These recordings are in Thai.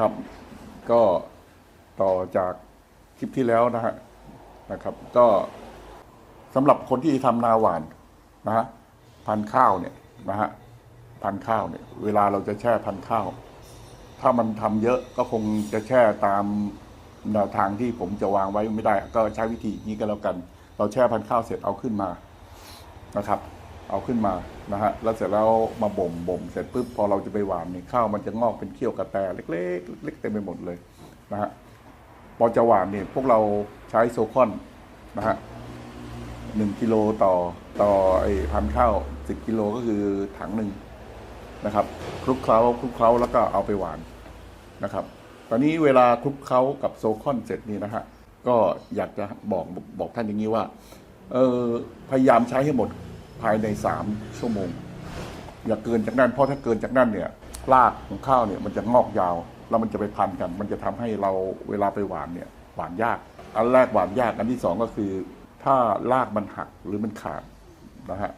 ครับก็ต่อจากคลิปที่แล้วนะฮะนะครับ ก็สำหรับคนที่ทำนาหวานนะฮะพันข้าวเนี่ยนะฮะพันข้าวเนี่ย เวลาเราจะแช่พันข้าว ถ้ามันทำเยอะก็คงจะแช่ตามแนวทางที่ผมจะวางไว้ไม่ได้ ก็ใช้วิธีนี้ก็แล้วกัน เราแช่พันข้าวเสร็จเอาขึ้นมานะครับ เอาขึ้นมานะฮะแล้วเสร็จแล้วมาบ่มบ่มเสร็จปุ๊บพอเราจะไปหวานเนี่ยข้าวมันจะงอกเป็นเขี้ยวกระแตเล็กๆเล็กเต็มไปหมดเลยนะฮะพอจะหวานเนี่ยพวกเราใช้โซคอนนะฮะหนึ่งกิโลต่อต่อไอ้พันข้าวสิบกิโลก็คือถังหนึ่งนะครับคลุกเคล้าคลุกเคล้าแล้วก็เอาไปหวานนะครับ ตอนนี้เวลาคลุกเคล้ากับโซคอนเสร็จนี่นะฮะก็อยากจะบอกบอกท่านอย่างนี้ว่าเออพยายามใช้ให้หมด ภายในสามชั่วโมง อย่าเกินจากนั้นเพราะถ้าเกินจากนั้นเนี่ยรากของข้าวเนี่ยมันจะงอกยาว แล้วมันจะไปพันกัน มันจะทำให้เราเวลาไปหวานเนี่ยหวานยาก อันแรกหวานยาก อันที่สองก็คือ ถ้ารากมันหักหรือมันขาดนะฮะ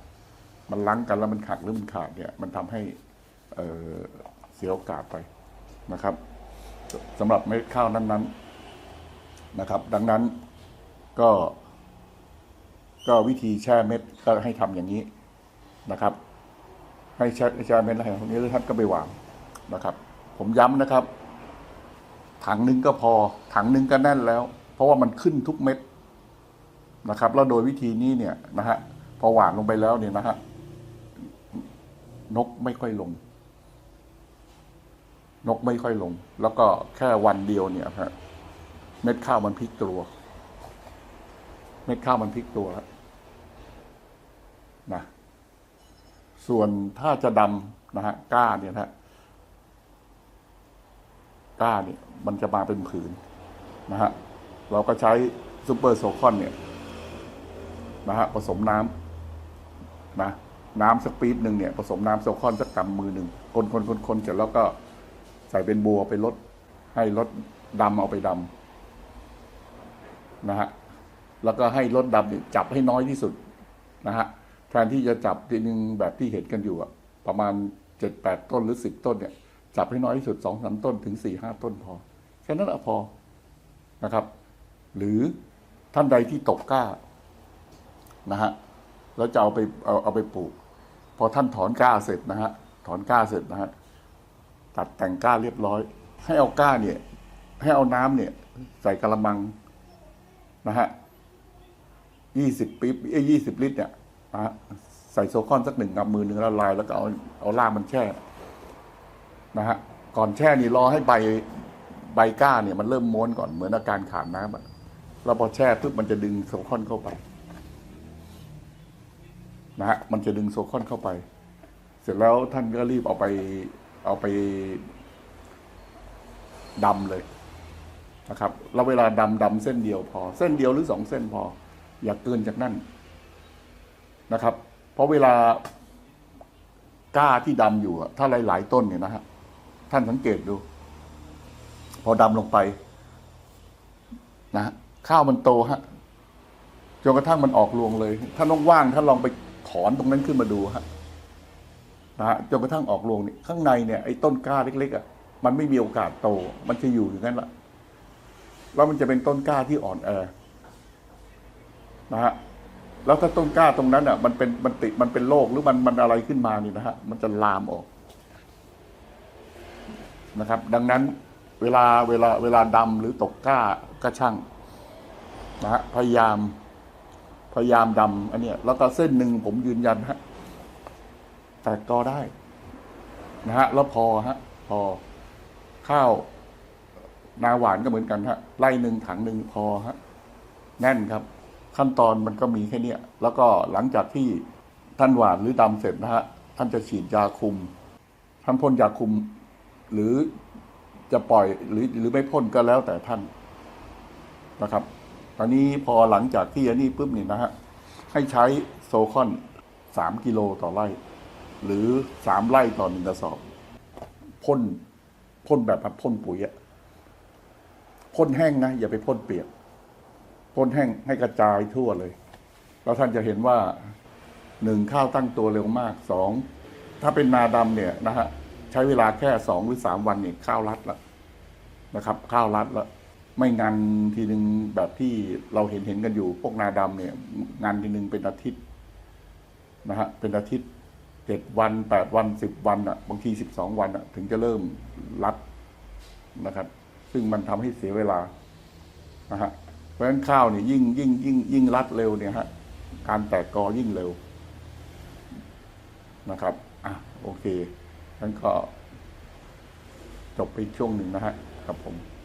มันลังกันแล้วมันหักหรือมันขาดเนี่ยมันทำให้เเสียโอกาสไปนะครับสำหรับเม็ดข้าวนั้นๆนะครับ ดังนั้นก็ ก็วิธีแช่เม็ดก็ให้ทำอย่างนี้นะครับ ให้แช่แช่เม็ดอะไรพวกนี้แล้วท่านก็ไปวางนะครับ ผมย้ำนะครับ ถังนึงก็พอ ถังนึงก็แน่นแล้ว เพราะว่ามันขึ้นทุกเม็ดนะครับ แล้วโดยวิธีนี้เนี่ยนะฮะพอหวานลงไปแล้วเนี่ยนะฮะนกไม่ค่อยลง นกไม่ค่อยลง แล้วก็แค่วันเดียวเนี่ยฮะเม็ดข้าวมันพลิกตัว เม็ดข้าวมันพลิกตัวแล้ว นะส่วนถ้าจะดำนะฮะก้าเนี่ยนะฮะก้าเนี่ยมันจะมาเป็นผืนนะฮะเราก็ใช้ซูเปอร์โซคอนเนี่ยนะฮะผสมน้ำนะน้ำสักปี๊บหนึ่งเนี่ยผสมน้ำโซคอนสักกำมือหนึ่งคนคนคนคนเสร็จแล้วก็ใส่เป็นบัวไปลดให้ลดดำเอาไปดำนะฮะแล้วก็ให้รถดำเนี่ยจับให้น้อยที่สุดนะฮะ แทนที่จะจับทีนึงแบบที่เห็นกันอยู่อะประมาณเจ็ดแปดต้นหรือสิบต้นเนี่ย จับให้น้อยที่สุดสองสามต้นถึงสี่ห้าต้นพอ แค่นั้นอะพอนะครับ หรือท่านใดที่ตกกล้านะฮะแล้วจะเอาไปเอาเอาไปปลูก พอท่านถอนกล้าเสร็จนะฮะถอนกล้าเสร็จนะฮะตัดแต่งกล้าเรียบร้อย ให้เอาก้าเนี่ย ให้เอาน้ำเนี่ย ใส่กระมังนะฮะยี่สิบปิ๊บเอ้ยี่สิบลิตรเนี่ย ใส่โซคอนสักหนึ่งกำมือหนึ่งละลาย แล้วก็เอาเอาล่างมันแช่ นะฮะ ก่อนแช่นี่รอให้ใบใบก้าเนี่ยมันเริ่มม้วนก่อนเหมือนอาการขาดน้ำอะแล้วพอแช่ปุ๊บมันจะดึงโซคอนเข้าไป นะฮะมันจะดึงโซคอนเข้าไป เสร็จแล้วท่านก็รีบเอาไป เอาไปดำเลยนะครับแล้วเวลาดำดำเส้นเดียวพอ เส้นเดียวหรือสองเส้นพอ อย่าเกินจากนั้น นะครับ เพราะเวลาก้าที่ดำอยู่ถ้าหลาย ๆ ต้นเนี่ยนะฮะท่านสังเกตดู พอดำลงไปนะข้าวมันโตฮะจนกระทั่งมันออกรวงเลย ถ้าน้องว่างท่าลองไปถอนตรงนั้นขึ้นมาดูฮะนะฮะจนกระทั่งออกรวงนี่ข้างในเนี่ยไอ้ต้นกล้าเล็กๆอะมันไม่มีโอกาสโต มันจะอยู่อย่างนั้นละแล้วมันจะเป็นต้นกล้าที่อ่อนแอนะฮะ แล้วถ้าต้นกล้าตรงนั้นอะมันเป็นมันติดมันเป็นโรคหรือมันมันอะไรขึ้นมานี่นะฮะมันจะลามออกนะครับ ดังนั้นเวลาเวลาเวลาดำหรือตกกล้าก็ช่างนะฮะพยายามพยายามดำอันเนี้ยแล้วก็เส้นหนึ่งผมยืนยันฮะแตกกอได้ นะฮะ แล้วพอฮะ พอข้าวนาหวานก็เหมือนกันฮะไล่หนึ่งถังหนึ่งพอฮะ แน่นครับ ขั้นตอนมันก็มีแค่นี้แล้วก็หลังจากที่ท่านหวานหรือดำเสร็จนะฮะท่านจะฉีดยาคุม ท่านพ่นยาคุม หรือจะปล่อยหรือหรือไม่พ่นก็แล้วแต่ท่านนะครับ ตอนนี้พอหลังจากที่อันนี้ปุ๊บนี่นะฮะให้ใช้โซคอนสามกิโลต่อไร่ หรือสามไร่ต่อหนึ่งกระสอบพ่นพ่นแบบพ่นปุ๋ยอะพ่นแห้งนะ อย่าไปพ่นเปียก พ่นแห้งให้กระจายทั่วเลย แล้วท่านจะเห็นว่าหนึ่งข้าวตั้งตัวเร็วมากสองถ้าเป็นนาดำเนี่ยนะฮะใช้เวลาแค่สองหรือสามวันเนี่ยข้าวรัดละนะครับ ข้าวรัดแล้วไม่งานทีหนึ่งแบบที่เราเห็นเห็นกันอยู่พวกนาดำเนี่ย งานทีหนึ่งเป็นอาทิตย์นะฮะเป็นอาทิตย์เจ็ดวันแปดวันสิบวันอะ บางทีสิบสองวันอะ ถึงจะเริ่มรัดนะครับ ซึ่งมันทำให้เสียเวลานะฮะ เพราะฉะนั้นข้าวเนี่ยยิ่งยิ่งยิ่งยิ่งรัดเร็วเนี่ยฮะการแตกกอยิ่งเร็วนะครับ อะ โอเคงั้นก็จบไปช่วงหนึ่งนะฮะครับผม